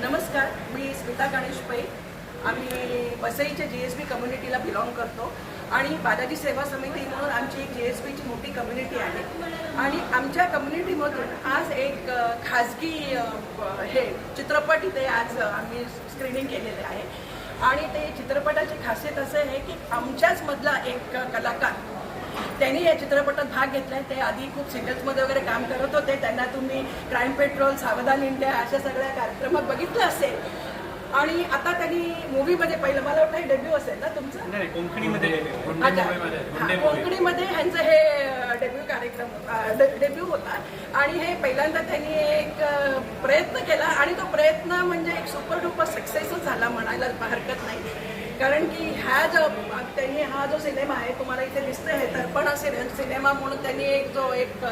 नमस्कार मी स्मिता गणेश पै. आम्ही वसईच्या जी एस बी कम्युनिटीला बिलॉंग करतो आणि बालाजी सेवा समिती म्हणून आमची एक जी एस बीची मोठी कम्युनिटी आहे. आणि आमच्या कम्युनिटीमधून आज एक खाजगी हे चित्रपट इथे आज आम्ही स्क्रीनिंग केलेले आहे. आणि ते चित्रपटाची खासियत असं आहे की आमच्याच मधला एक कलाकार त्यांनी या चित्रपटात भाग घेतलाय. ते आधी खूप सिरियल्समध्ये वगैरे काम करत होते. त्यांना तुम्ही क्राईम पेट्रोल सावधान इंडिया अशा सगळ्या कार्यक्रमात बघितलं असेल. आणि आता त्यांनी मूवीमध्ये पहिलं मला वाटतं डेब्यू असेल ना तुमचं? नाही कोकणीमध्ये अच्छा. हा, कोकणीमध्ये ह्यांचं हे डेब्यू कार्यक्रम डेब्यू होता. आणि हे पहिल्यांदा त्यांनी एक प्रयत्न केला. आणि तो प्रयत्न म्हणजे एक सुपर डुपर सक्सेसच झाला म्हणायला हरकत नाही. कारण की ह्या जो त्यांनी हा जो सिनेमा आहे तुम्हाला इथे दिसतंय हे दर्पण सिने सिनेमा म्हणून त्यांनी एक जो एक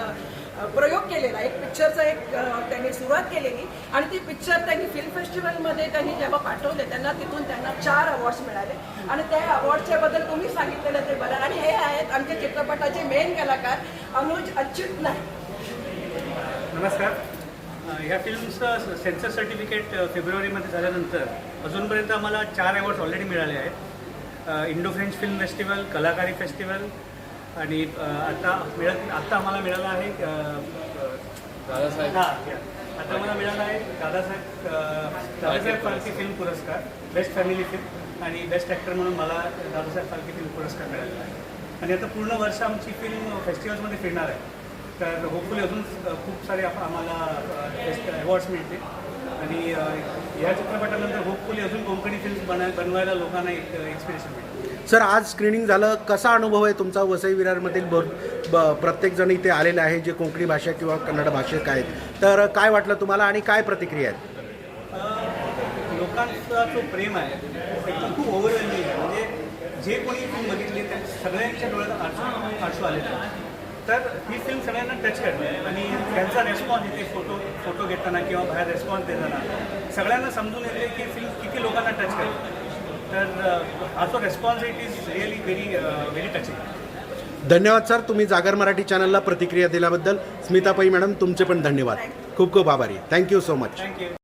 प्रयोग केलेला एक पिक्चरचा एक त्यांनी सुरुवात केलेली आणि ती पिक्चर त्यांनी फिल्म फेस्टिवलमध्ये त्यांनी जेव्हा पाठवले त्यांना तिथून त्यांना चार अवॉर्ड्स मिळाले. आणि त्या अवॉर्डच्या बद्दल तुम्ही सांगितलेलं ते बरं. आणि हे आहेत आमच्या चित्रपटाचे मेन कलाकार अनुज अच्युत नाही नमस्कार. ह्या फिल्मचं सेन्सर सर्टिफिकेट फेब्रुवारीमध्ये झाल्यानंतर अजूनपर्यंत आम्हाला चार अवॉर्ड्स ऑलरेडी मिळाले आहेत. इंडो फ्रेंच फिल्म फेस्टिवल कलाकारी फेस्टिवल आणि आता मिळत आत्ता आम्हाला मिळाला आहे दादासाहेब. हा, या. आता मला मिळाला आहे दादासाहेब दादासाहेब फाळके फिल्म पुरस्कार बेस्ट फॅमिली फिल्म आणि बेस्ट ॲक्टर म्हणून मला दादासाहेब फाळके फिल्म पुरस्कार मिळालेला आहे. आणि आता पूर्ण वर्ष आमची फिल्म फेस्टिवल्समध्ये फिरणार आहे. तर होपफुली अजून खूप सारे आप- अवॉर्ड्स मिळतील आणि या चित्रपटानंतर होपफुली अजून कोकणी फिल्म बना बनवायला लोकांना एक एक्सपिरेशन मिळेल. सर आज स्क्रीनिंग झालं. कसा अनुभव आहे तुमचा? वसई विरारमधील भर ब प्रत्येक जण इथे आलेले आहे जे कोकणी भाषा किंवा कन्नड भाषिक आहेत. तर काय वाटलं तुम्हाला आणि काय प्रतिक्रिया आहेत? लोकांचा जो प्रेम आहे एकदम खूप ओव्हरवेल्मिंग आहे. म्हणजे जे कोणी फिल्म बघितली त्या सगळ्यांच्या डोळ्यात आठशू आलेले आहेत. तर ही फिल्म सगळ्यांना टच करते. आणि त्यांचा रेस्पॉन्स इथे फोटो फोटो घेताना किंवा बाहेर रेस्पॉन्स देताना सगळ्यांना समजून येते की फिल्म किती लोकांना टच करते. तर हा response it is really very very touching धन्यवाद सर तुम्ही जागर मराठी चॅनलला प्रतिक्रिया दिल्याबद्दल. स्मिता पै मॅडम तुमचे पण धन्यवाद. खूप खूप आभारी. Thank you so much thank you